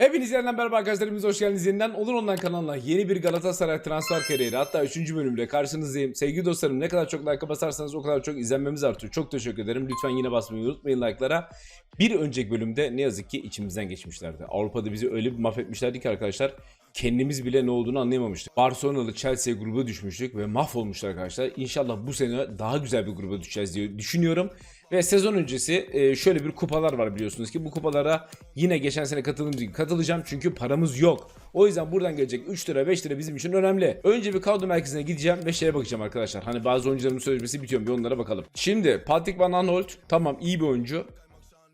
Hepinize yeniden merhaba arkadaşlarımız hoş geldiniz yeniden Olur Online kanalına yeni bir Galatasaray transfer kariyeri hatta 3. bölümde karşınızdayım. Sevgili dostlarım ne kadar çok like basarsanız o kadar çok izlenmemiz artıyor. Çok teşekkür ederim. Lütfen yine basmayı unutmayın like'lara. Bir önceki bölümde ne yazık ki içimizden geçmişlerdi. Avrupa'da bizi öyle bir mahvetmişlerdi ki arkadaşlar kendimiz bile ne olduğunu anlayamamıştık. Barcelona'lı Chelsea gruba düşmüştük ve mahvolmuşlar arkadaşlar. İnşallah bu sene daha güzel bir gruba düşeceğiz diye düşünüyorum. Ve sezon öncesi e, şöyle bir kupalar var biliyorsunuz ki bu kupalara yine geçen sene katıldığımız gibi katılacağım çünkü paramız yok. O yüzden buradan gelecek 3 lira 5 lira bizim için önemli. Önce bir kadro merkezine gideceğim ve şeye bakacağım arkadaşlar. Hani bazı oyuncuların sözleşmesi bitiyor bir onlara bakalım. Şimdi Patrick Van Aanholt tamam iyi bir oyuncu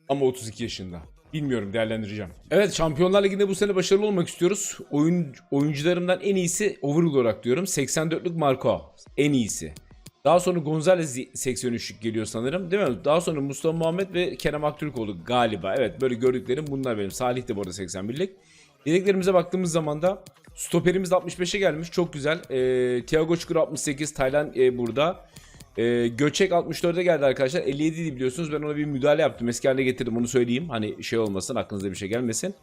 ama 32 yaşında. Bilmiyorum değerlendireceğim. Evet Şampiyonlar Ligi'nde bu sene başarılı olmak istiyoruz. Oyun oyuncularımdan en iyisi overall olarak diyorum. 84'lük Marco en iyisi. Daha sonra Gonzalez 83'lük geliyor sanırım değil mi? Daha sonra Mustafa Muhammed ve Kerem Aktürkoğlu galiba. Evet böyle gördüklerim bunlar benim. Salih de bu arada 81'lik. Yedeklerimize baktığımız zaman da stoperimiz 65'e gelmiş. Çok güzel. Ee, Thiago Çukur 68. Taylan e, burada. Ee, Göçek 64'e geldi arkadaşlar. 57 idi biliyorsunuz. Ben ona bir müdahale yaptım. Eski haline getirdim onu söyleyeyim. Hani şey olmasın aklınıza bir şey gelmesin.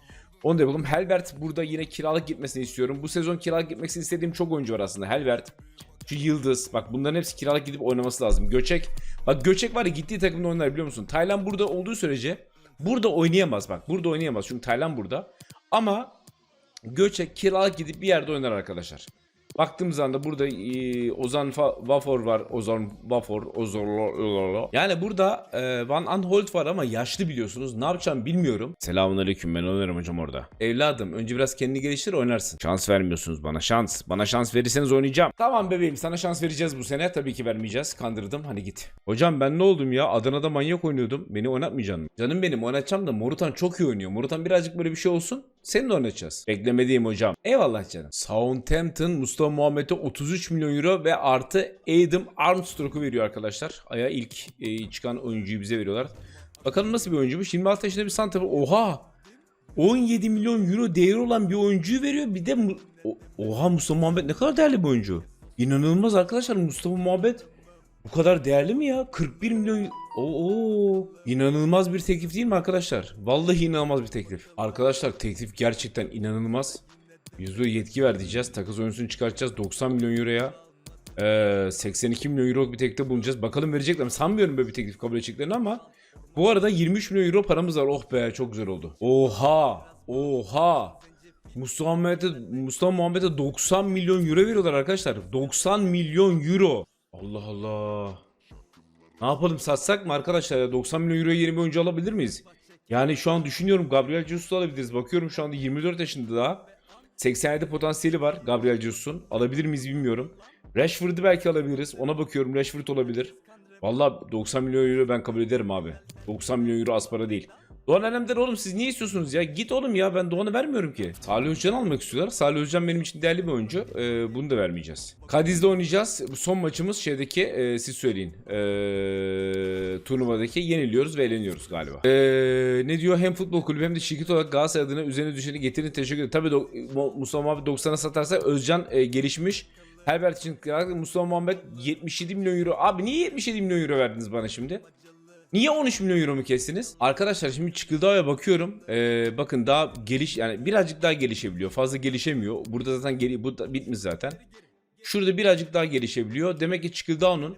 Onu da yapalım. Helbert burada yine kiralık gitmesini istiyorum. Bu sezon kiralık gitmesini istediğim çok oyuncu var aslında. Helbert, şu Yıldız. Bak bunların hepsi kiralık gidip oynaması lazım. Göçek. Bak Göçek var ya gittiği takımda oynar biliyor musun? Taylan burada olduğu sürece burada oynayamaz bak. Burada oynayamaz. Çünkü Taylan burada. Ama Göçek kiralık gidip bir yerde oynar arkadaşlar. Baktığımız anda burada e, Ozan Fa- Vafor var. Ozan Vafor, Ozorlo. Yani burada e, Van Aanholt var ama yaşlı biliyorsunuz. Ne yapacağım bilmiyorum. Selamünaleyküm ben oynarım hocam orada. Evladım önce biraz kendini geliştir oynarsın. Şans vermiyorsunuz bana şans. Bana şans verirseniz oynayacağım. Tamam bebeğim sana şans vereceğiz bu sene. Tabii ki vermeyeceğiz. Kandırdım hadi git. Hocam ben ne oldum ya? Adana'da manyak oynuyordum. Beni oynatmayacaksın mı? Canım benim oynatacağım da Morutan çok iyi oynuyor. Morutan birazcık böyle bir şey olsun. Seni de oynatacağız. Beklemediğim hocam. Eyvallah canım. Southampton Mustafa Muhammed'e 33 milyon euro ve artı Adam Armstrong'u veriyor arkadaşlar. Aya ilk e, çıkan oyuncuyu bize veriyorlar. Bakalım nasıl bir oyuncuymuş. 26 yaşında bir santrafor. Oha! 17 milyon euro değeri olan bir oyuncuyu veriyor. Bir de Oha Mustafa Muhammed ne kadar değerli bir oyuncu. İnanılmaz arkadaşlar Mustafa Muhammed bu kadar değerli mi ya? 41 milyon Oo, inanılmaz bir teklif değil mi arkadaşlar? Vallahi inanılmaz bir teklif. Arkadaşlar teklif gerçekten inanılmaz. %100 yetki ver diyeceğiz. Takız oyuncusunu çıkartacağız 90 milyon euroya. Ee, 82 milyon euro bir teklifte bulunacağız. Bakalım verecekler mi? Sanmıyorum böyle bir teklif kabul edeceklerini ama bu arada 23 milyon euro paramız var. Oh be çok güzel oldu. Oha! Oha! Mustafa Muhammed'e Mustafa Muhammed'e 90 milyon euro veriyorlar arkadaşlar. 90 milyon euro. Allah Allah. Ne yapalım satsak mı arkadaşlar ya 90 milyon euro yeni bir oyuncu alabilir miyiz? Yani şu an düşünüyorum Gabriel Jesus'u alabiliriz. Bakıyorum şu anda 24 yaşında daha. 87 potansiyeli var Gabriel Jesus'un. Alabilir miyiz bilmiyorum. Rashford'u belki alabiliriz. Ona bakıyorum Rashford olabilir. Vallahi 90 milyon euro ben kabul ederim abi. 90 milyon euro az para değil. Doğan Önem'den oğlum siz niye istiyorsunuz ya? Git oğlum ya ben Doğan'ı vermiyorum ki. Salih Özcan'ı almak istiyorlar. Salih Özcan benim için değerli bir oyuncu. Ee, bunu da vermeyeceğiz. Kadiz'de oynayacağız. Bu son maçımız şeydeki e, siz söyleyin. Ee, turnuvadaki yeniliyoruz ve eğleniyoruz galiba. Ee, ne diyor? Hem futbol kulübü hem de şirket olarak Galatasaray adına üzerine düşeni getirin teşekkür ederim. Tabii Mustafa Muhammed 90'a satarsa Özcan e, gelişmiş. Herbert için Mustafa Muhammed 77 milyon euro. Abi niye 77 milyon euro verdiniz bana şimdi? Niye 13 milyon euro mu kestiniz? Arkadaşlar şimdi Çıkıldağ'a bakıyorum. Ee, bakın daha geliş yani birazcık daha gelişebiliyor. Fazla gelişemiyor. Burada zaten geri bu da bitmiş zaten. Şurada birazcık daha gelişebiliyor. Demek ki Çıkıldağ'ın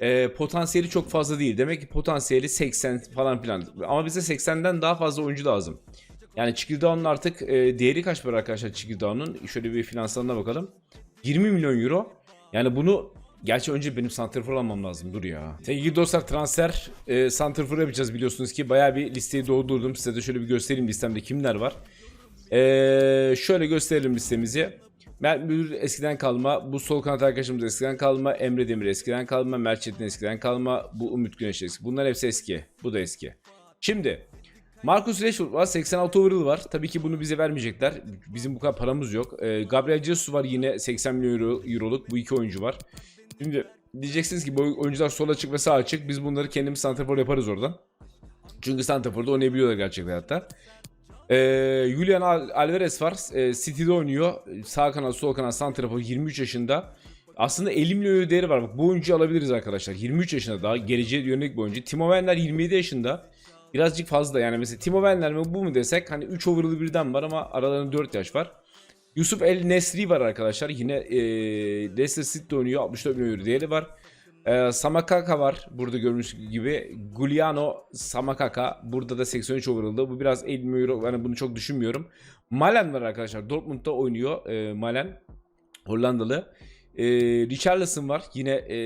e, potansiyeli çok fazla değil. Demek ki potansiyeli 80 falan filan. Ama bize 80'den daha fazla oyuncu lazım. Yani Çıkıldağ'ın artık e, değeri kaç para arkadaşlar Çıkıldağ'ın? Şöyle bir finansalına bakalım. 20 milyon euro. Yani bunu Gerçi önce benim santrfor almam lazım dur ya. Sevgili dostlar transfer e, santrfor yapacağız biliyorsunuz ki bayağı bir listeyi doldurdum. Size de şöyle bir göstereyim listemde kimler var. E, şöyle gösterelim listemizi. Mert Müdür eskiden kalma. Bu sol kanat arkadaşımız eskiden kalma. Emre Demir eskiden kalma. Mert Çetin eskiden kalma. Bu Ümit Güneş eski. Bunlar hepsi eski. Bu da eski. Şimdi Marcus Rashford var 86 overall var. Tabii ki bunu bize vermeyecekler. Bizim bu kadar paramız yok. Ee, Gabriel Jesus var yine 80 milyon euro, euroluk. Bu iki oyuncu var. Şimdi diyeceksiniz ki bu oyuncular sol açık ve sağ açık. Biz bunları kendimiz santrafor yaparız oradan. Çünkü santraforda oynayabiliyorlar gerçekten hatta. Ee, Julian Al- Alvarez var. Ee, City'de oynuyor. Sağ kanat, sol kanat, santrafor 23 yaşında. Aslında 50 milyon euro değeri var. Bak bu oyuncuyu alabiliriz arkadaşlar. 23 yaşında daha geleceğe yönelik bir oyuncu. Timo Werner 27 yaşında. birazcık fazla yani mesela Timo Werner mi bu mu desek hani 3 overall'ı birden var ama aralarında 4 yaş var. Yusuf El Nesri var arkadaşlar. Yine e, Leicester City'de oynuyor. 64 milyon euro değeri var. E, Samakaka var. Burada görmüş gibi. Giuliano Samakaka. Burada da 83 overall'da. Bu biraz 50 milyon euro. Yani bunu çok düşünmüyorum. Malen var arkadaşlar. Dortmund'da oynuyor. E, Malen. Hollandalı. E, Richarlison var. Yine e,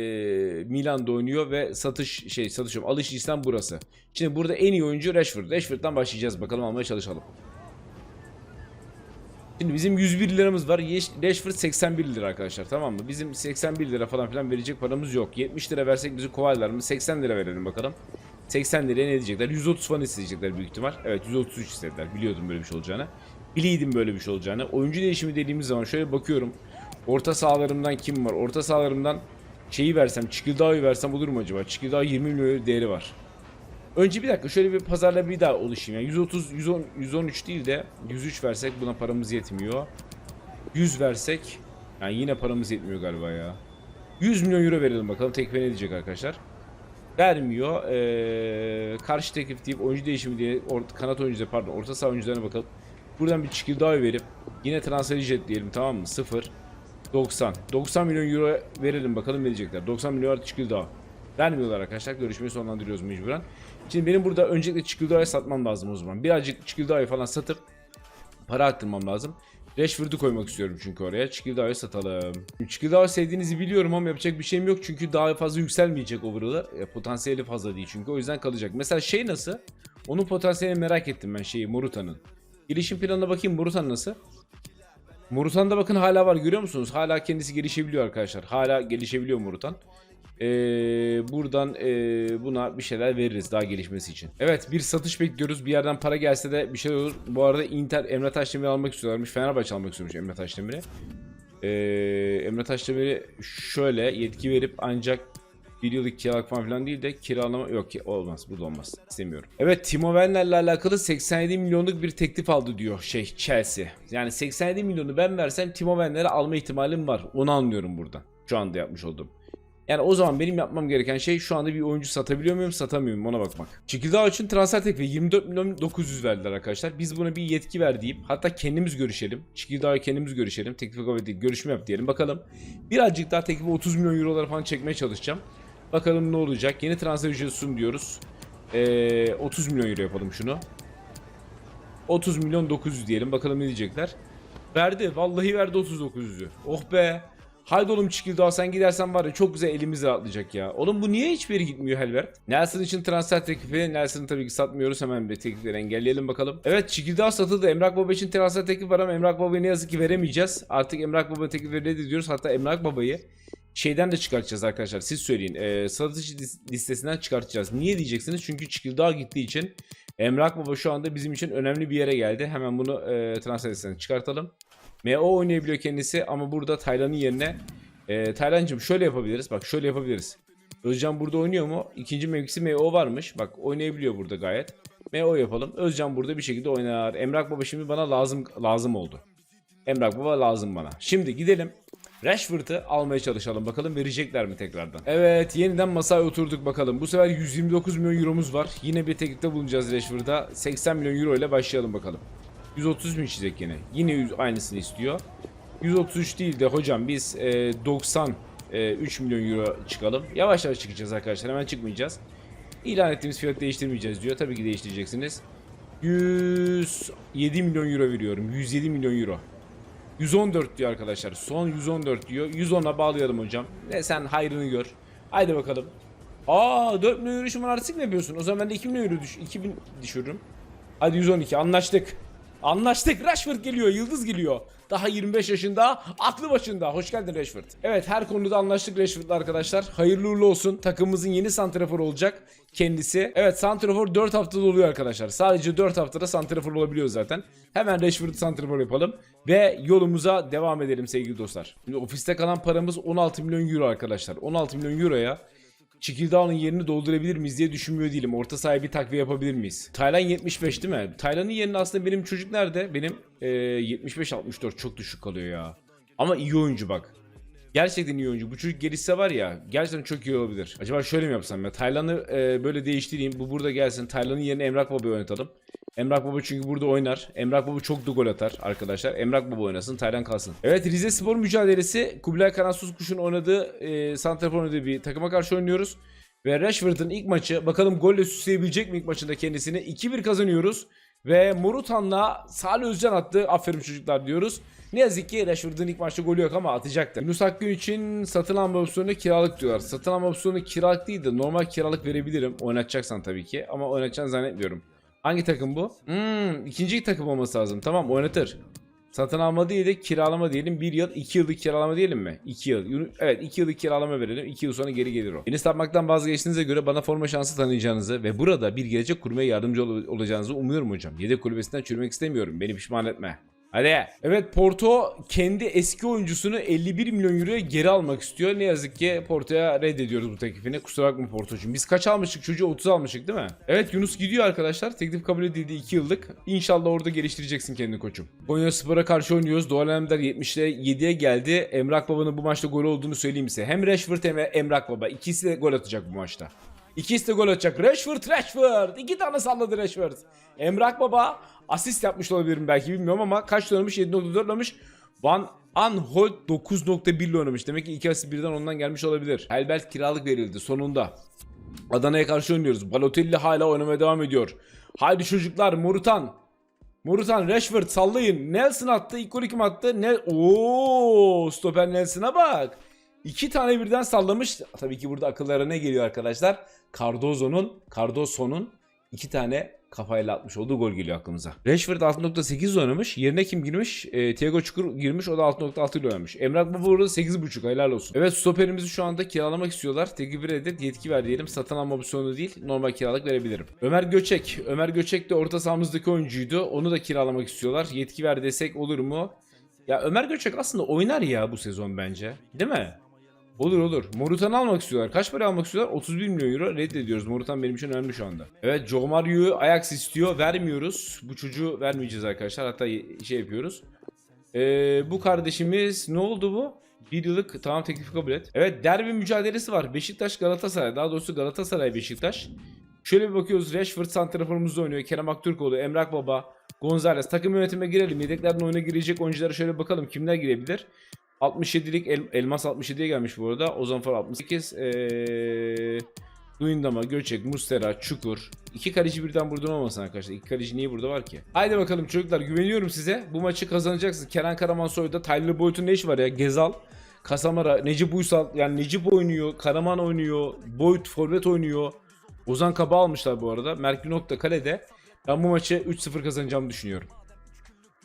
Milan'da oynuyor ve satış şey satış yok. Alış listem burası. Şimdi burada en iyi oyuncu Rashford. Rashford'dan başlayacağız. Bakalım almaya çalışalım. Şimdi bizim 101 liramız var. Rashford 81 lira arkadaşlar tamam mı? Bizim 81 lira falan filan verecek paramız yok. 70 lira versek bizi kovarlar mı? 80 lira verelim bakalım. 80 liraya ne diyecekler? 130 falan isteyecekler büyük ihtimal. Evet 133 istediler. Biliyordum böyle bir şey olacağını. Biliydim böyle bir şey olacağını. Oyuncu değişimi dediğimiz zaman şöyle bakıyorum. Orta sahalarımdan kim var? Orta sahalarımdan şeyi versem, Çikildağ'ı versem olur mu acaba? Çikildağ 20 milyon değeri var. Önce bir dakika şöyle bir pazarla bir daha oluşayım. Yani 130, 110, 113 değil de 103 versek buna paramız yetmiyor. 100 versek yani yine paramız yetmiyor galiba ya. 100 milyon euro verelim bakalım tekfe ne diyecek arkadaşlar. Vermiyor. Ee, karşı teklif deyip oyuncu değişimi diye or- kanat oyuncuları pardon orta saha oyuncularına bakalım. Buradan bir Çikildağ'ı verip yine transfer ücret diyelim tamam mı? 0 90. 90 milyon euro verelim bakalım ne diyecekler. 90 milyon artı Çikildağ. Vermiyorlar arkadaşlar. Görüşmeyi sonlandırıyoruz mecburen. Şimdi benim burada öncelikle Çikildağ'ı satmam lazım o zaman. Birazcık Çikildağ'ı falan satıp para aktarmam lazım. Rashford'u koymak istiyorum çünkü oraya. Çikildağ'ı satalım. Çikildağ'ı sevdiğinizi biliyorum ama yapacak bir şeyim yok. Çünkü daha fazla yükselmeyecek overall'ı. E, potansiyeli fazla değil çünkü. O yüzden kalacak. Mesela şey nasıl? Onun potansiyelini merak ettim ben şeyi Moruta'nın. Gelişim planına bakayım Morutan nasıl? Morutan'da bakın hala var görüyor musunuz? Hala kendisi gelişebiliyor arkadaşlar. Hala gelişebiliyor Morutan. Ee, buradan ee, buna bir şeyler veririz daha gelişmesi için. Evet bir satış bekliyoruz. Bir yerden para gelse de bir şey olur. Bu arada Inter Emre Taşdemir'i almak istiyorlarmış. Fenerbahçe almak istiyormuş Emre Taşdemir'i. Ee, Emre Taşdemir'i şöyle yetki verip ancak bir yıllık kiralık falan filan değil de kiralama yok ki olmaz burada olmaz istemiyorum. Evet Timo Werner'le alakalı 87 milyonluk bir teklif aldı diyor şey Chelsea. Yani 87 milyonu ben versem Timo Werner'i alma ihtimalim var. Onu anlıyorum buradan. Şu anda yapmış olduğum. Yani o zaman benim yapmam gereken şey şu anda bir oyuncu satabiliyor muyum satamıyor muyum ona bakmak. Çekildağ için transfer teklifi 24 milyon 900 verdiler arkadaşlar. Biz buna bir yetki ver deyip hatta kendimiz görüşelim. Çekildağ'a kendimiz görüşelim. Teklifi kabul edip görüşme yap diyelim bakalım. Birazcık daha teklifi 30 milyon eurolara falan çekmeye çalışacağım. Bakalım ne olacak. Yeni transfer ücreti sun diyoruz. Ee, 30 milyon euro yapalım şunu. 30 milyon 900 diyelim. Bakalım ne diyecekler. Verdi. Vallahi verdi 39'ü. Oh be. Haydi oğlum Çikildağ sen gidersen var ya çok güzel elimiz rahatlayacak ya. Oğlum bu niye hiçbir yere gitmiyor Helbert? Nelson için transfer teklifi. Nelson'ı tabii ki satmıyoruz. Hemen bir teklifleri engelleyelim bakalım. Evet Çikildağ satıldı. Emrak Baba için transfer teklifi var ama Emrak Baba'yı ne yazık ki veremeyeceğiz. Artık Emrak Baba teklifleri reddediyoruz. Hatta Emrak Baba'yı şeyden de çıkartacağız arkadaşlar. Siz söyleyin. Satış lis- listesinden çıkartacağız. Niye diyeceksiniz? Çünkü Çikildağ gittiği için Emrak Baba şu anda bizim için önemli bir yere geldi. Hemen bunu e, transfer listesinden çıkartalım. MO oynayabiliyor kendisi ama burada Taylan'ın yerine e, Taylan'cığım şöyle yapabiliriz. Bak şöyle yapabiliriz. Özcan burada oynuyor mu? İkinci mevkisi MO varmış. Bak oynayabiliyor burada gayet. MO yapalım. Özcan burada bir şekilde oynar. Emrak Baba şimdi bana lazım lazım oldu. Emrak Baba lazım bana. Şimdi gidelim. Rashford'ı almaya çalışalım. Bakalım verecekler mi tekrardan. Evet yeniden masaya oturduk bakalım. Bu sefer 129 milyon euromuz var. Yine bir teklifte bulunacağız Rashford'a. 80 milyon euro ile başlayalım bakalım. 130 mu içecek yine? Yine yüz- aynısını istiyor. 133 değil de hocam biz e, 93 milyon euro çıkalım. Yavaş yavaş çıkacağız arkadaşlar. Hemen çıkmayacağız. İlan ettiğimiz fiyatı değiştirmeyeceğiz diyor. Tabii ki değiştireceksiniz. 107 milyon euro veriyorum. 107 milyon euro. 114 diyor arkadaşlar. Son 114 diyor. 110'a bağlayalım hocam. Ve sen hayrını gör. Haydi bakalım. Aa 4 milyon euro artık ne yapıyorsun? O zaman ben de 2 milyon euro düş 2000 düşürürüm. Hadi 112 anlaştık. Anlaştık. Rashford geliyor. Yıldız geliyor. Daha 25 yaşında. Aklı başında. Hoş geldin Rashford. Evet her konuda anlaştık Rashford'la arkadaşlar. Hayırlı uğurlu olsun. Takımımızın yeni santrafor olacak. Kendisi. Evet santrafor 4 haftada oluyor arkadaşlar. Sadece 4 haftada santrafor olabiliyor zaten. Hemen Rashford'u santrafor yapalım. Ve yolumuza devam edelim sevgili dostlar. Şimdi ofiste kalan paramız 16 milyon euro arkadaşlar. 16 milyon euroya Çikildağ'ın yerini doldurabilir miyiz diye düşünmüyor değilim. Orta sahaya bir takviye yapabilir miyiz? Taylan 75 değil mi? Taylan'ın yerine aslında benim çocuk nerede? Benim e, 75-64 çok düşük kalıyor ya. Ama iyi oyuncu bak. Gerçekten iyi oyuncu. Bu çocuk gelişse var ya gerçekten çok iyi olabilir. Acaba şöyle mi yapsam ya? Taylan'ı e, böyle değiştireyim. Bu burada gelsin. Taylan'ın yerine Emrak Baba'yı oynatalım. Emrak Baba çünkü burada oynar. Emrak Baba çok da gol atar arkadaşlar. Emrak Baba oynasın. Taylan kalsın. Evet Rize Spor mücadelesi. Kubilay Karansuz Kuş'un oynadığı e, Santrafor oynadığı bir takıma karşı oynuyoruz. Ve Rashford'un ilk maçı bakalım golle süsleyebilecek mi ilk maçında kendisini? 2-1 kazanıyoruz. Ve Morutan'la Salih Özcan attı. Aferin çocuklar diyoruz. Ne yazık ki Rashford'un ilk maçta golü yok ama atacaktı. Yunus Akgün için satın alma opsiyonu kiralık diyorlar. Satın alma opsiyonu kiralık değil de normal kiralık verebilirim. Oynatacaksan tabii ki ama oynatacağını zannetmiyorum. Hangi takım bu? Hmm, ikinci takım olması lazım. Tamam oynatır. Satın alma değil de kiralama diyelim. 1 yıl 2 yıllık kiralama diyelim mi? 2 yıl. Evet 2 yıllık kiralama verelim. 2 yıl sonra geri gelir o. Beni satmaktan vazgeçtiğinize göre bana forma şansı tanıyacağınızı ve burada bir gelecek kurmaya yardımcı ol- olacağınızı umuyorum hocam. Yedek kulübesinden çürümek istemiyorum. Beni pişman etme. Hadi. Evet Porto kendi eski oyuncusunu 51 milyon euroya geri almak istiyor. Ne yazık ki Porto'ya reddediyoruz bu teklifini. Kusura bakma Porto'cum. Biz kaç almıştık? Çocuğu 30 almıştık değil mi? Evet Yunus gidiyor arkadaşlar. Teklif kabul edildi 2 yıllık. İnşallah orada geliştireceksin kendini koçum. Konya Spor'a karşı oynuyoruz. Doğal Alemdar 70'te 7'ye geldi. Emrak Baba'nın bu maçta golü olduğunu söyleyeyim size. Hem Rashford hem Emrak Baba. İkisi de gol atacak bu maçta. İkisi de gol atacak. Rashford, Rashford. İki tane salladı Rashford. Emrak Baba asist yapmış olabilirim belki bilmiyorum ama kaç oynamış? 7.4 oynamış. Van Anholt 9.1 ile oynamış. Demek ki iki asist birden ondan gelmiş olabilir. Helbert kiralık verildi sonunda. Adana'ya karşı oynuyoruz. Balotelli hala oynamaya devam ediyor. Haydi çocuklar Morutan. Morutan Rashford sallayın. Nelson attı. İlk golü kim attı? Ne? Oo, stoper Nelson'a bak. İki tane birden sallamış. Tabii ki burada akıllara ne geliyor arkadaşlar? Cardozo'nun, Cardoso'nun iki tane kafayla atmış olduğu gol geliyor aklımıza. Rashford 6.8 oynamış. Yerine kim girmiş? E, Thiago Çukur girmiş. O da 6.6 ile oynamış. Emrak Baba burada 8.5. Helal olsun. Evet stoperimizi şu anda kiralamak istiyorlar. Teklifi reddet. Yetki ver diyelim. Satın alma opsiyonu değil. Normal kiralık verebilirim. Ömer Göçek. Ömer Göçek de orta sahamızdaki oyuncuydu. Onu da kiralamak istiyorlar. Yetki ver desek olur mu? Ya Ömer Göçek aslında oynar ya bu sezon bence. Değil mi? Olur olur. Morutan'ı almak istiyorlar. Kaç para almak istiyorlar? 31 milyon euro reddediyoruz. Morutan benim için önemli şu anda. Evet Joe Ajax istiyor. Vermiyoruz. Bu çocuğu vermeyeceğiz arkadaşlar. Hatta şey yapıyoruz. Ee, bu kardeşimiz ne oldu bu? Bir yıllık tamam teklifi kabul et. Evet derbi mücadelesi var. Beşiktaş Galatasaray. Daha doğrusu Galatasaray Beşiktaş. Şöyle bir bakıyoruz. Rashford santraforumuzda oynuyor. Kerem Aktürkoğlu, Emrak Baba, Gonzalez. Takım yönetimine girelim. Yedeklerden oyuna girecek oyunculara şöyle bakalım. Kimler girebilir? 67'lik El- Elmas 67'ye gelmiş bu arada. Ozanfer 68. Ee, Duyundama, Göçek, Mustera, Çukur. İki kaleci birden buradan olmasın arkadaşlar. İki kaleci niye burada var ki? Haydi bakalım çocuklar güveniyorum size. Bu maçı kazanacaksınız. Kenan Karamansoy'da Tyler Boyd'un ne işi var ya? Gezal, Kasamara, Necip Uysal. Yani Necip oynuyor, Karaman oynuyor, Boyd forvet oynuyor. Ozan Kaba almışlar bu arada. Merk Günok da kalede. Ben bu maçı 3-0 kazanacağımı düşünüyorum.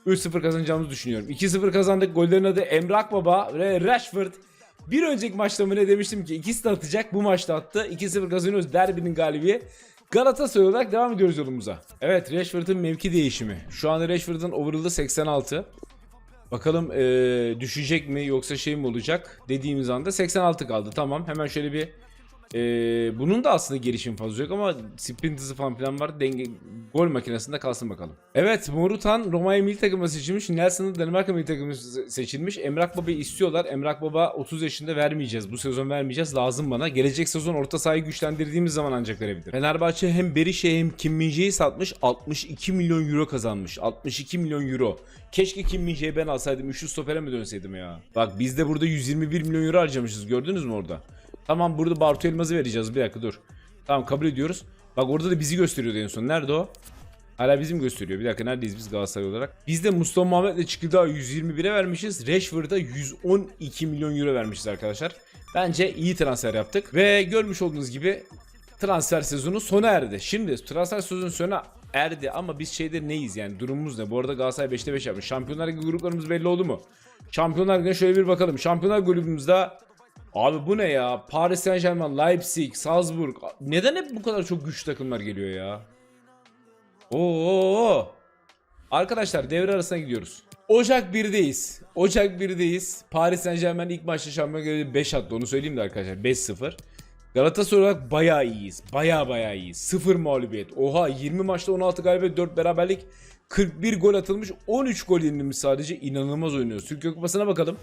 3-0 kazanacağımızı düşünüyorum. 2-0 kazandık. Gollerin adı Emrak Baba ve Rashford. Bir önceki maçta mı ne demiştim ki ikisi de atacak. Bu maçta attı. 2-0 kazanıyoruz. Derbinin galibi. Galatasaray olarak devam ediyoruz yolumuza. Evet Rashford'un mevki değişimi. Şu anda Rashford'un overall'ı 86. Bakalım eee, düşecek mi yoksa şey mi olacak dediğimiz anda 86 kaldı. Tamam hemen şöyle bir eee, bunun da aslında gelişim fazla yok ama sprint hızı falan filan var. Denge, gol makinesinde kalsın bakalım. Evet Morutan Romanya milli takımı seçilmiş. Nelson'ın Danimarka milli takımı se- seçilmiş. Emrak Baba'yı istiyorlar. Emrak Baba 30 yaşında vermeyeceğiz. Bu sezon vermeyeceğiz. Lazım bana. Gelecek sezon orta sahayı güçlendirdiğimiz zaman ancak verebilir. Fenerbahçe hem Berişe hem Kim Min-jae'yi satmış. 62 milyon euro kazanmış. 62 milyon euro. Keşke Kim Min-jae'yi ben alsaydım. Üçlü stopere mi dönseydim ya? Bak biz de burada 121 milyon euro harcamışız. Gördünüz mü orada? Tamam burada Bartu Elmaz'ı vereceğiz. Bir dakika dur. Tamam kabul ediyoruz. Bak orada da bizi gösteriyordu en son. Nerede o? Hala bizim gösteriyor. Bir dakika neredeyiz biz Galatasaray olarak? Biz de Mustafa Muhammed'le Çıkıdağ 121'e vermişiz. Rashford'a 112 milyon euro vermişiz arkadaşlar. Bence iyi transfer yaptık. Ve görmüş olduğunuz gibi transfer sezonu sona erdi. Şimdi transfer sezonu sona erdi ama biz şeyde neyiz yani durumumuz ne? Bu arada Galatasaray 5'te 5 yapmış. Şampiyonlar gruplarımız belli oldu mu? Şampiyonlar Ligi'ne şöyle bir bakalım. Şampiyonlar grubumuzda Abi bu ne ya? Paris Saint Germain, Leipzig, Salzburg. Neden hep bu kadar çok güçlü takımlar geliyor ya? Oo. Arkadaşlar devre arasına gidiyoruz. Ocak 1'deyiz. Ocak 1'deyiz. Paris Saint Germain ilk maçta şampiyon göre 5 attı. Onu söyleyeyim de arkadaşlar. 5-0. Galatasaray olarak bayağı iyiyiz. Bayağı bayağı iyiyiz. 0 mağlubiyet. Oha 20 maçta 16 galibiyet 4 beraberlik. 41 gol atılmış. 13 gol yenilmiş sadece. İnanılmaz oynuyoruz. Türkiye Kupası'na bakalım.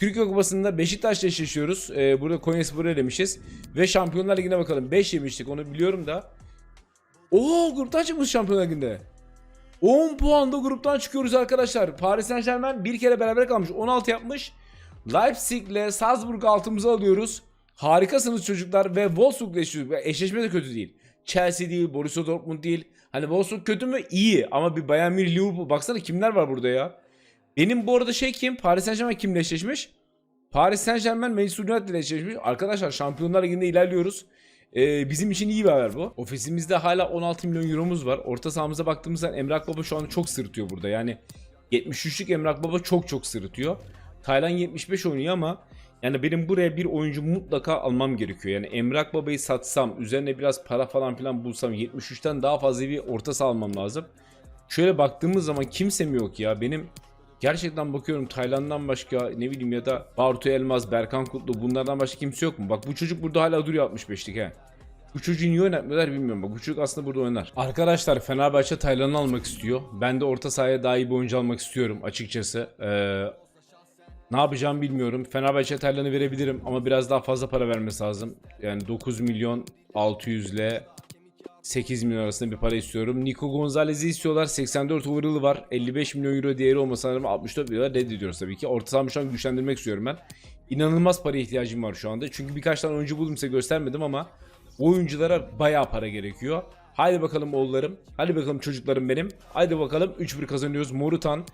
Türkiye Kupası'nda Beşiktaş'la eşleşiyoruz. Ee, burada Konyaspor'u elemişiz. Ve Şampiyonlar Ligi'ne bakalım. 5 yemiştik onu biliyorum da. Oo gruptan çıkmış Şampiyonlar Ligi'nde. 10 puanda gruptan çıkıyoruz arkadaşlar. Paris Saint Germain bir kere beraber kalmış. 16 yapmış. Leipzig'le Salzburg altımıza alıyoruz. Harikasınız çocuklar ve Wolfsburg'la eşleşiyoruz. Eşleşme de kötü değil. Chelsea değil, Borussia Dortmund değil. Hani Wolfsburg kötü mü? İyi. Ama bir Bayern Münih, Liverpool. Baksana kimler var burada ya. Benim bu arada şey kim? Paris Saint Germain kimle eşleşmiş? Paris Saint Germain Manchester United ile eşleşmiş. Arkadaşlar Şampiyonlar Ligi'nde ilerliyoruz. Ee, bizim için iyi bir haber bu. Ofisimizde hala 16 milyon euromuz var. Orta sahamıza baktığımızda Emrak Baba şu anda çok sırıtıyor burada. Yani 73'lük Emrak Baba çok çok sırıtıyor. Taylan 75 oynuyor ama yani benim buraya bir oyuncu mutlaka almam gerekiyor. Yani Emrak Baba'yı satsam, üzerine biraz para falan filan bulsam 73'ten daha fazla bir orta almam lazım. Şöyle baktığımız zaman kimsem yok ya. Benim gerçekten bakıyorum Tayland'dan başka ne bileyim ya da Bartu Elmaz, Berkan Kutlu bunlardan başka kimse yok mu? Bak bu çocuk burada hala duruyor 65'lik he. Bu çocuğu niye oynatmıyorlar bilmiyorum. Bak bu çocuk aslında burada oynar. Arkadaşlar Fenerbahçe Taylan'ı almak istiyor. Ben de orta sahaya daha iyi bir oyuncu almak istiyorum açıkçası. Ee, ne yapacağım bilmiyorum. Fenerbahçe Taylan'ı verebilirim ama biraz daha fazla para vermesi lazım. Yani 9 milyon 600 ile 8 milyon arasında bir para istiyorum. Nico Gonzalez'i istiyorlar. 84 overall'ı var. 55 milyon euro değeri olmasına rağmen 64 milyon reddediyoruz tabii ki. Orta sahamı şu an güçlendirmek istiyorum ben. İnanılmaz para ihtiyacım var şu anda. Çünkü birkaç tane oyuncu buldum size göstermedim ama oyunculara bayağı para gerekiyor. Haydi bakalım oğullarım. Hadi bakalım çocuklarım benim. Haydi bakalım 3-1 kazanıyoruz. Morutan,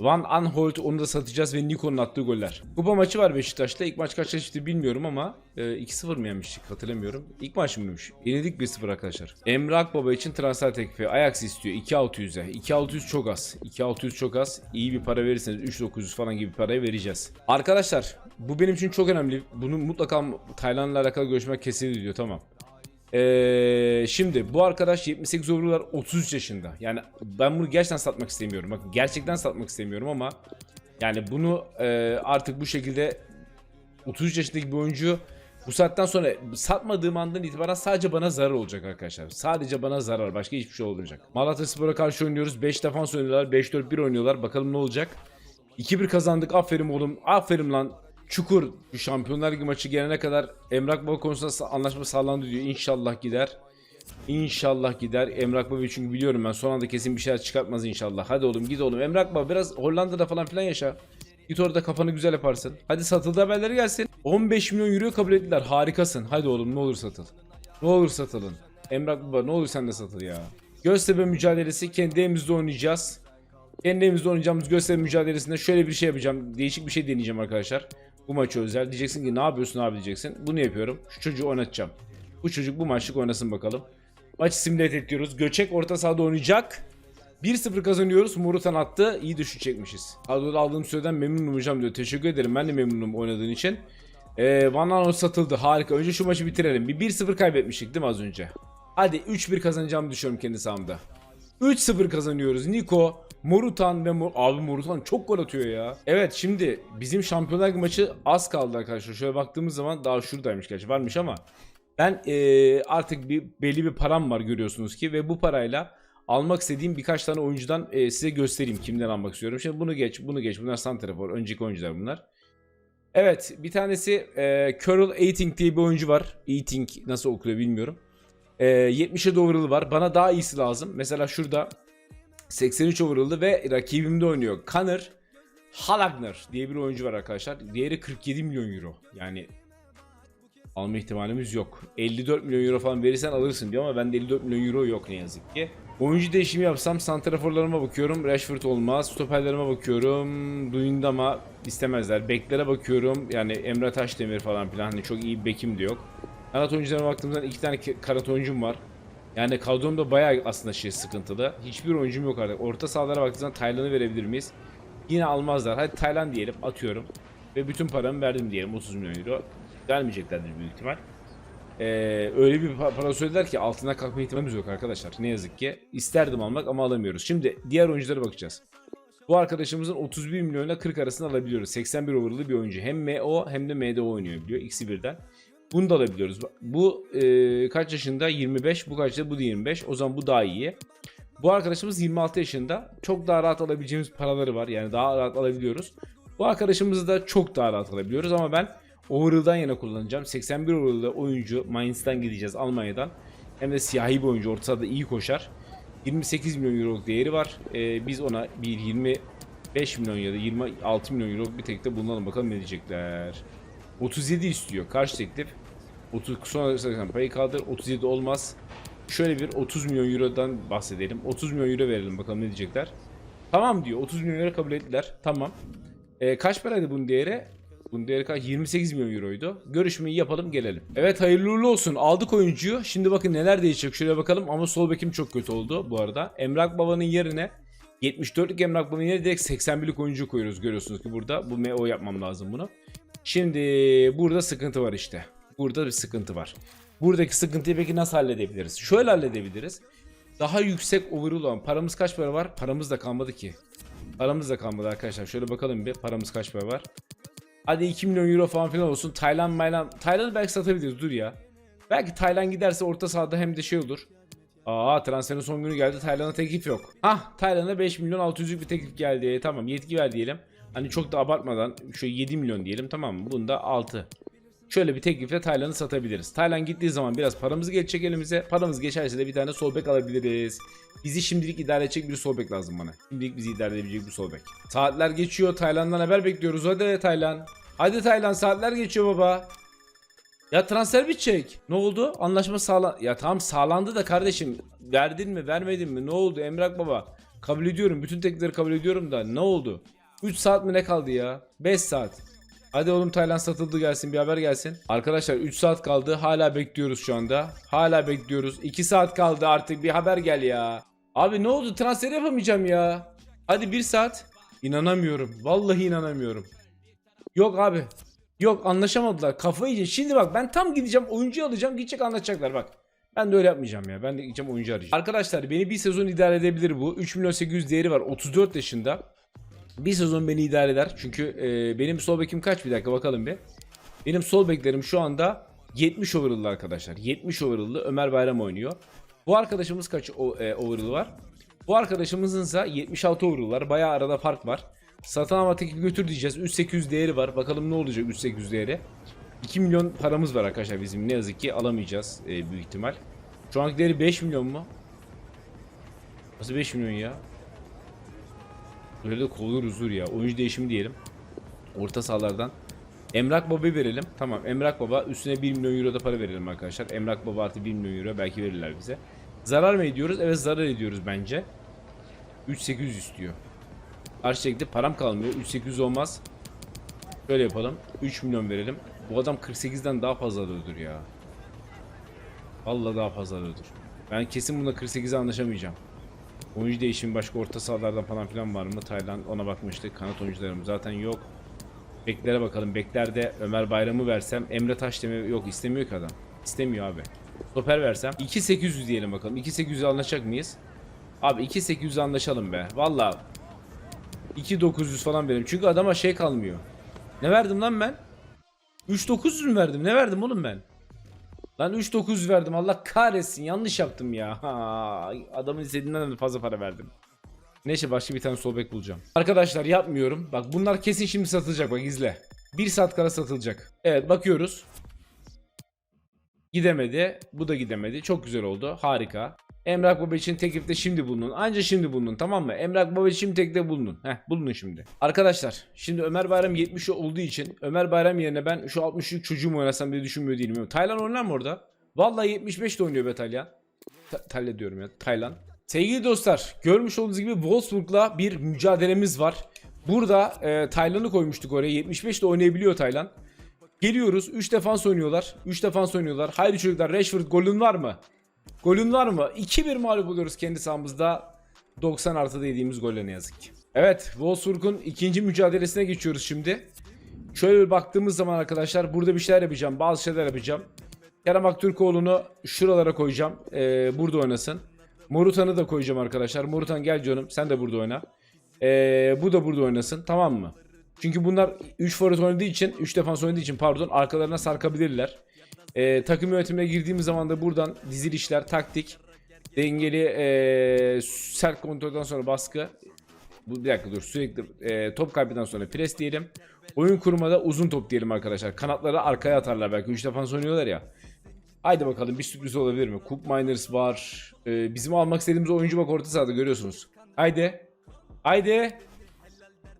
Van Aanholt onu da satacağız ve Nico'nun attığı goller. Kupa maçı var Beşiktaş'ta. İlk maç kaç kaçtı bilmiyorum ama e, 2-0 mı yenmiştik hatırlamıyorum. İlk maç mıymış? Yenildik 1-0 arkadaşlar. Emre Akbaba için transfer teklifi. Ajax istiyor 2-600'e. 2-600 çok az. 2-600 çok az. İyi bir para verirseniz 3-900 falan gibi parayı vereceğiz. Arkadaşlar bu benim için çok önemli. Bunu mutlaka Tayland'la alakalı görüşmek kesinlikle diyor tamam. Ee, şimdi bu arkadaş 78 overall'lar 33 yaşında. Yani ben bunu gerçekten satmak istemiyorum. Bak gerçekten satmak istemiyorum ama yani bunu e, artık bu şekilde 33 yaşındaki bir oyuncu bu saatten sonra satmadığım andan itibaren sadece bana zarar olacak arkadaşlar. Sadece bana zarar. Başka hiçbir şey olmayacak. Malatyaspor'a karşı oynuyoruz. 5 defans oynuyorlar. 5-4-1 oynuyorlar. Bakalım ne olacak. 2-1 kazandık. Aferin oğlum. Aferin lan. Çukur Şampiyonlar Ligi maçı gelene kadar Emrak Baba konusunda anlaşma sağlandı diyor. İnşallah gider. İnşallah gider. Emrak Baba çünkü biliyorum ben son anda kesin bir şeyler çıkartmaz inşallah. Hadi oğlum git oğlum. Emrak Baba biraz Hollanda'da falan filan yaşa. Git orada kafanı güzel yaparsın. Hadi satıldı haberleri gelsin. 15 milyon euro kabul ettiler. Harikasın. Hadi oğlum ne olur satıl. Ne olur satılın. Emrak Baba ne olur sen de satıl ya. Göztepe mücadelesi kendi evimizde oynayacağız. Kendi evimizde oynayacağımız Göztepe mücadelesinde şöyle bir şey yapacağım. Değişik bir şey deneyeceğim arkadaşlar. Bu maçı özel. Diyeceksin ki ne yapıyorsun abi diyeceksin. Bunu yapıyorum. Şu çocuğu oynatacağım. Bu çocuk bu maçlık oynasın bakalım. Maçı simüle ediyoruz. Göçek orta sahada oynayacak. 1-0 kazanıyoruz. Morutan attı. İyi düşük çekmişiz. Kadroda aldığım süreden memnunum hocam diyor. Teşekkür ederim. Ben de memnunum oynadığın için. Ee, Van Aanholt satıldı. Harika. Önce şu maçı bitirelim. Bir 1-0 kaybetmiştik değil mi az önce? Hadi 3-1 kazanacağımı düşünüyorum kendi sahamda. 3-0 kazanıyoruz. Niko, Morutan ve Mor abi Morutan çok gol atıyor ya. Evet şimdi bizim Şampiyonlar maçı az kaldı arkadaşlar. Şöyle baktığımız zaman daha şuradaymış gerçi varmış ama ben eee, artık bir belli bir param var görüyorsunuz ki ve bu parayla almak istediğim birkaç tane oyuncudan eee, size göstereyim kimden almak istiyorum. Şimdi bunu geç, bunu geç. Bunlar santrafor, önceki oyuncular bunlar. Evet, bir tanesi eee Carol Eiting diye bir oyuncu var. Eiting nasıl okuyor bilmiyorum. Eee 77 overall'ı var. Bana daha iyisi lazım. Mesela şurada 83 overall'lı ve rakibimde oynuyor. Connor Halagner diye bir oyuncu var arkadaşlar. Diğeri 47 milyon euro. Yani alma ihtimalimiz yok. 54 milyon euro falan verirsen alırsın diyor ama bende 54 milyon euro yok ne yazık ki. Oyuncu değişimi yapsam santraforlarıma bakıyorum. Rashford olmaz. Stoperlerime bakıyorum. Duyundama istemezler. Beklere bakıyorum. Yani Emre Taşdemir falan filan. Hani çok iyi bekim de yok. Kanat oyuncularıma baktığımda iki tane kanat oyuncum var. Yani kadromda bayağı aslında şey sıkıntılı. Hiçbir oyuncum yok artık. Orta sahalara baktığınız zaman Taylan'ı verebilir miyiz? Yine almazlar. Hadi Taylan diyelim atıyorum. Ve bütün paramı verdim diyelim 30 milyon euro. Vermeyeceklerdir büyük ihtimal. Ee, öyle bir pa- para söylediler ki altına kalkma ihtimalimiz yok arkadaşlar. Ne yazık ki. İsterdim almak ama alamıyoruz. Şimdi diğer oyunculara bakacağız. Bu arkadaşımızın 31 milyonla 40 arasında alabiliyoruz. 81 overall'lı bir oyuncu. Hem MO hem de MDO oynuyor biliyor. İkisi birden. Bunu da alabiliyoruz. Bu e, kaç yaşında? 25. Bu kaç yaşında? Bu da 25. O zaman bu daha iyi. Bu arkadaşımız 26 yaşında. Çok daha rahat alabileceğimiz paraları var. Yani daha rahat alabiliyoruz. Bu arkadaşımızı da çok daha rahat alabiliyoruz ama ben overall'dan yana kullanacağım. 81 overall'da oyuncu Mainz'dan gideceğiz Almanya'dan. Hem de siyahi bir oyuncu orta sahada iyi koşar. 28 milyon euroluk değeri var. Ee, biz ona bir 25 milyon ya da 26 milyon euroluk bir teklifte bulunalım bakalım ne diyecekler. 37 istiyor karşı teklif. 30 sonra payı kaldır 37 olmaz. Şöyle bir 30 milyon eurodan bahsedelim. 30 milyon euro verelim bakalım ne diyecekler. Tamam diyor 30 milyon euro kabul ettiler. Tamam. Ee, kaç paraydı bunun değeri? Bunun değeri kaç? 28 milyon euroydu. Görüşmeyi yapalım gelelim. Evet hayırlı uğurlu olsun. Aldık oyuncuyu. Şimdi bakın neler değişecek. Şöyle bakalım ama sol bekim çok kötü oldu bu arada. Emrak Baba'nın yerine 74'lük Emrak Baba'nın yerine direkt 81'lik oyuncu koyuyoruz. Görüyorsunuz ki burada. Bu MO yapmam lazım bunu. Şimdi burada sıkıntı var işte. Burada bir sıkıntı var. Buradaki sıkıntıyı peki nasıl halledebiliriz? Şöyle halledebiliriz. Daha yüksek overall olan paramız kaç para var? Paramız da kalmadı ki. Paramız da kalmadı arkadaşlar. Şöyle bakalım bir paramız kaç para var. Hadi 2 milyon euro falan filan olsun. Tayland Maylan. Tayland'ı belki satabiliriz dur ya. Belki Tayland giderse orta sahada hem de şey olur. Aa transferin son günü geldi. Tayland'a teklif yok. Hah Tayland'a 5 milyon 600'lük bir teklif geldi. Tamam yetki ver diyelim. Hani çok da abartmadan şöyle 7 milyon diyelim tamam mı? Bunda 6. Şöyle bir teklifle Tayland'ı satabiliriz. Tayland gittiği zaman biraz paramız geçecek elimize. Paramız geçerse de bir tane sol bek alabiliriz. Bizi şimdilik idare edecek bir sol bek lazım bana. Şimdilik bizi idare edebilecek bir sol bek. Saatler geçiyor. Tayland'dan haber bekliyoruz. Hadi Tayland. Hadi Tayland saatler geçiyor baba. Ya transfer bitecek. Ne oldu? Anlaşma sağlan... Ya tamam sağlandı da kardeşim. Verdin mi vermedin mi? Ne oldu Emrak baba? Kabul ediyorum. Bütün teklifleri kabul ediyorum da ne oldu? 3 saat mi ne kaldı ya? 5 saat. Hadi oğlum Tayland satıldı gelsin bir haber gelsin. Arkadaşlar 3 saat kaldı. Hala bekliyoruz şu anda. Hala bekliyoruz. 2 saat kaldı artık bir haber gel ya. Abi ne oldu? Transfer yapamayacağım ya. Hadi 1 saat. İnanamıyorum. Vallahi inanamıyorum. Yok abi. Yok anlaşamadılar. Kafayı yiyecek. Şimdi bak ben tam gideceğim oyuncu alacağım. Gidecek anlaşacaklar bak. Ben de öyle yapmayacağım ya. Ben de gideceğim oyuncu arayacağım. Arkadaşlar beni bir sezon idare edebilir bu. 3 milyon 800 değeri var. 34 yaşında. Bir sezon beni idare eder. Çünkü e, benim sol bekim kaç bir dakika bakalım bir. Benim sol beklerim şu anda 70 overall'lı arkadaşlar. 70 overall'lı Ömer Bayram oynuyor. Bu arkadaşımız kaç e, overall var? Bu arkadaşımızın ise 76 overall var. Bayağı arada fark var. Satın alma teklifi götür diyeceğiz. 3800 değeri var. Bakalım ne olacak 3800 değeri. 2 milyon paramız var arkadaşlar bizim. Ne yazık ki alamayacağız e, büyük ihtimal. Şu anki değeri 5 milyon mu? Nasıl 5 milyon ya? Böyle de kovuluruz dur ya. Oyuncu değişimi diyelim. Orta sahalardan. Emrak Baba verelim. Tamam Emrak Baba üstüne 1 milyon euro da para verelim arkadaşlar. Emrak Baba artı 1 milyon euro belki verirler bize. Zarar mı ediyoruz? Evet zarar ediyoruz bence. 3800 istiyor. Karşı şekilde param kalmıyor. 3800 olmaz. Şöyle yapalım. 3 milyon verelim. Bu adam 48'den daha fazla ödür ya. Vallahi daha fazla ödür. Ben kesin bunda 48'e anlaşamayacağım. Oyuncu değişimi başka orta sahalardan falan filan var mı? Tayland ona bakmıştık. Kanat oyuncularım zaten yok. Beklere bakalım. Beklerde Ömer Bayram'ı versem Emre Taş deme yok istemiyor ki adam. İstemiyor abi. Stoper versem 2800 diyelim bakalım. 2800 anlaşacak mıyız? Abi 2800 anlaşalım be. Valla 2900 falan verim. Çünkü adama şey kalmıyor. Ne verdim lan ben? 3900 mü verdim? Ne verdim oğlum ben? Lan 3900 verdim. Allah kahretsin. Yanlış yaptım ya. Ha, adamın istediğinden de fazla para verdim. Neyse başka bir tane sol bek bulacağım. Arkadaşlar yapmıyorum. Bak bunlar kesin şimdi satılacak bak izle. 1 saat kala satılacak. Evet bakıyoruz. Gidemedi. Bu da gidemedi. Çok güzel oldu. Harika. Emrak Baba için teklifte şimdi bulunun. Anca şimdi bulunun tamam mı? Emrak Baba için teklifte bulunun. Heh bulunun şimdi. Arkadaşlar şimdi Ömer Bayram 70 olduğu için Ömer Bayram yerine ben şu 63 çocuğu mu oynasam diye düşünmüyor değilim. Taylan oynar mı orada? Vallahi 75 de oynuyor be Taylan. Ta- Taylan diyorum ya. Taylan. Sevgili dostlar görmüş olduğunuz gibi Wolfsburg'la bir mücadelemiz var. Burada e, Taylan'ı koymuştuk oraya. 75 de oynayabiliyor Taylan. Geliyoruz. 3 defans oynuyorlar. 3 defans oynuyorlar. Haydi çocuklar Rashford golün var mı? Golün var mı? 2-1 mağlup oluyoruz kendi sahamızda. 90 artı dediğimiz golle ne yazık ki. Evet Wolfsburg'un ikinci mücadelesine geçiyoruz şimdi. Şöyle bir baktığımız zaman arkadaşlar burada bir şeyler yapacağım. Bazı şeyler yapacağım. Kerem Aktürkoğlu'nu şuralara koyacağım. Ee, burada oynasın. Morutan'ı da koyacağım arkadaşlar. Morutan gel canım sen de burada oyna. Ee, bu da burada oynasın tamam mı? Çünkü bunlar 3 forvet oynadığı için 3 defans oynadığı için pardon arkalarına sarkabilirler. Ee, takım yönetimine girdiğimiz zaman da buradan dizilişler, taktik, dengeli ee, sert kontrolden sonra baskı. Bu bir dakika dur sürekli e, top kaybından sonra pres diyelim. Oyun kurmada uzun top diyelim arkadaşlar. Kanatları arkaya atarlar belki. 3 defans oynuyorlar ya. Haydi bakalım bir sürpriz olabilir mi? Coop Miners var. Ee, bizim almak istediğimiz oyuncu bak orta sahada görüyorsunuz. Haydi. Haydi.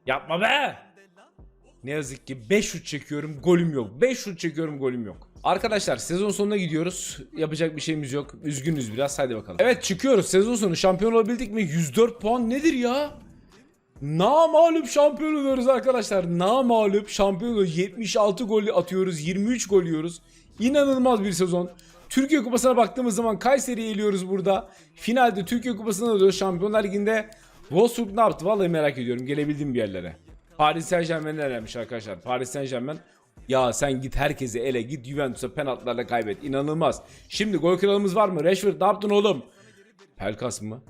Yapma be. Ne yazık ki 5 şut çekiyorum golüm yok. 5 şut çekiyorum golüm yok. Arkadaşlar sezon sonuna gidiyoruz. Yapacak bir şeyimiz yok. Üzgünüz biraz. Hadi bakalım. Evet çıkıyoruz. Sezon sonu şampiyon olabildik mi? 104 puan nedir ya? Namalup şampiyon oluyoruz arkadaşlar. Namalup şampiyon oluyoruz. 76 gol atıyoruz. 23 gol yiyoruz. İnanılmaz bir sezon. Türkiye Kupası'na baktığımız zaman Kayseri'yi eliyoruz burada. Finalde Türkiye Kupası'na alıyoruz. Şampiyonlar Ligi'nde Wolfsburg ne yaptı? Vallahi merak ediyorum. Gelebildim bir yerlere. Paris Saint Germain'e elenmiş arkadaşlar. Paris Saint Germain ya sen git herkesi ele git Juventus'a penaltılarla kaybet. İnanılmaz. Şimdi gol kralımız var mı? Rashford ne yaptın oğlum? Pelkas mı?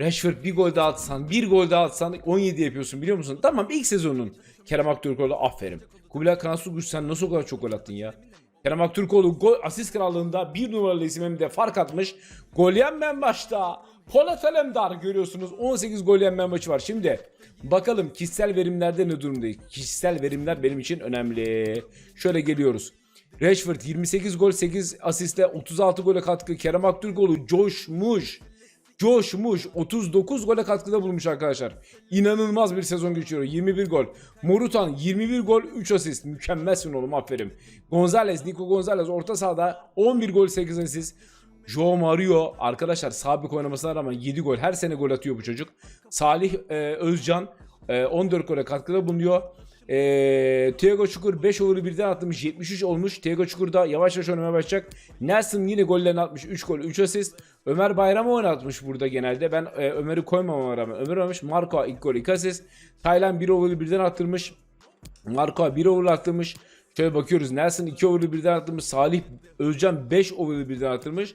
Rashford bir gol daha atsan, bir gol daha atsan 17 yapıyorsun biliyor musun? Tamam ilk sezonun Kerem Aktürkoğlu aferin. Kubilay Kanatsuguş sen nasıl o kadar çok gol attın ya? Kerem Aktürkoğlu gol asist krallığında bir numaralı isim hem de fark atmış. Gol yenmeyen maçta Polat Alemdar görüyorsunuz 18 gol yenmeyen maçı var. Şimdi bakalım kişisel verimlerde ne durumdayız? Kişisel verimler benim için önemli. Şöyle geliyoruz. Rashford 28 gol 8 asistle 36 gole katkı. Kerem Aktürkoğlu coşmuş. Coşmuş 39 gole katkıda bulmuş arkadaşlar. İnanılmaz bir sezon geçiyor. 21 gol. Morutan 21 gol 3 asist. Mükemmelsin oğlum aferin. Gonzalez, Nico Gonzalez orta sahada 11 gol 8 asist. Joe Mario arkadaşlar sabit oynamasına rağmen 7 gol. Her sene gol atıyor bu çocuk. Salih e, Özcan e, 14 gole katkıda bulunuyor. E, Thiago Çukur 5 over'ı birden atmış 73 olmuş. Thiago Çukur da yavaş yavaş oynamaya başlayacak. Nelson yine gollerini atmış 3 gol 3 asist. Ömer Bayram'ı oynatmış burada genelde. Ben e, Ömer'i koymamama rağmen Ömer oynamış. Marco ilk gol 2 asist. Taylan 1 over'ı birden attırmış. Marco 1 over attırmış. Şöyle bakıyoruz. Nelson 2 over'ı birden attırmış. Salih Özcan 5 over'ı birden attırmış.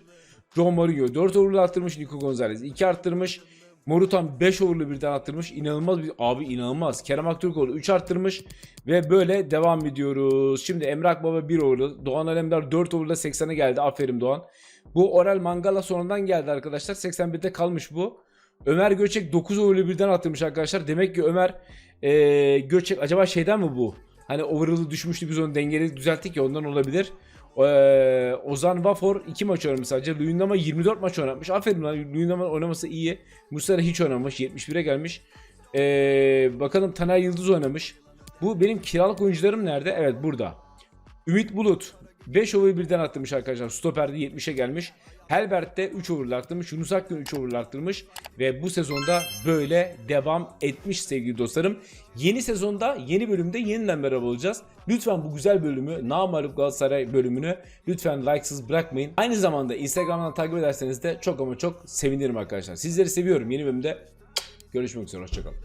Joe Mario 4 over'ı attırmış. Nico Gonzalez 2 arttırmış. Morutan 5 over'lı birden arttırmış. İnanılmaz bir abi inanılmaz. Kerem Aktürkoğlu 3 arttırmış ve böyle devam ediyoruz. Şimdi Emrak Baba 1 over'lı. Doğan Alemdar 4 over'la 80'e geldi. Aferin Doğan. Bu Oral Mangala sonradan geldi arkadaşlar. 81'de kalmış bu. Ömer Göçek 9 over'lı birden attırmış arkadaşlar. Demek ki Ömer ee, Göçek acaba şeyden mi bu? Hani overall'ı düşmüştü biz onu dengeli düzelttik ya ondan olabilir. Ee, Ozan Vafor 2 maç oynamış sadece. Luyendama 24 maç oynatmış. Aferin lan Luyendama oynaması iyi. Muslera hiç oynamamış. 71'e gelmiş. Ee, bakalım Taner Yıldız oynamış. Bu benim kiralık oyuncularım nerede? Evet burada. Ümit Bulut 5 over birden attırmış arkadaşlar. Stoper'de 70'e gelmiş. Helbert de 3 over'la arttırmış. Yunus Akgün 3 over'la arttırmış. Ve bu sezonda böyle devam etmiş sevgili dostlarım. Yeni sezonda yeni bölümde yeniden beraber olacağız. Lütfen bu güzel bölümü Namalup Galatasaray bölümünü lütfen likesız bırakmayın. Aynı zamanda Instagram'dan takip ederseniz de çok ama çok sevinirim arkadaşlar. Sizleri seviyorum. Yeni bölümde görüşmek üzere. Hoşçakalın.